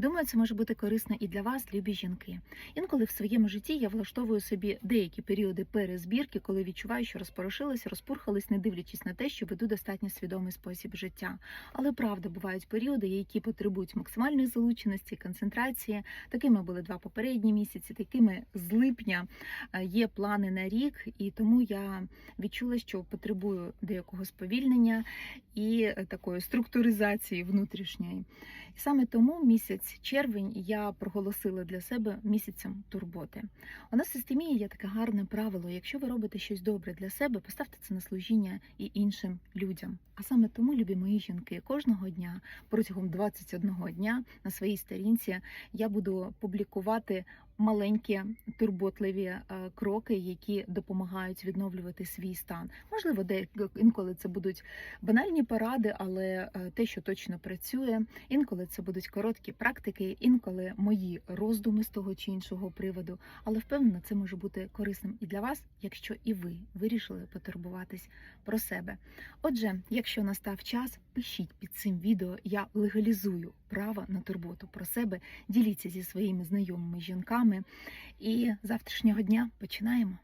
Думаю, це може бути корисно і для вас, любі жінки. Інколи в своєму житті я влаштовую собі деякі періоди перезбірки, коли відчуваю, що розпорошилась, розпурхалась, не дивлячись на те, що веду достатньо свідомий спосіб життя. Але правда бувають періоди, які потребують максимальної залученості, концентрації. Такими були два попередні місяці, такими з липня е, є плани на рік, і тому я відчула, що потребую деякого сповільнення і е, такої структуризації внутрішньої. І саме тому місяць червень я проголосила для себе місяцем турботи. У нас в системії є таке гарне правило: якщо ви робите щось добре для себе, поставте це на служіння і іншим людям. А саме тому, любі мої жінки, кожного дня протягом 21 дня на своїй сторінці я буду публікувати маленькі турботливі е, кроки, які допомагають відновлювати свій стан. Можливо, де інколи це будуть банальні поради, але е, те, що точно працює, інколи це будуть короткі практики, інколи мої роздуми з того чи іншого приводу. Але впевнена, це може бути корисним і для вас, якщо і ви вирішили потурбуватись про себе. Отже, якщо настав час, пишіть під цим відео. Я легалізую право на турботу про себе. Діліться зі своїми знайомими жінками. І завтрашнього дня починаємо.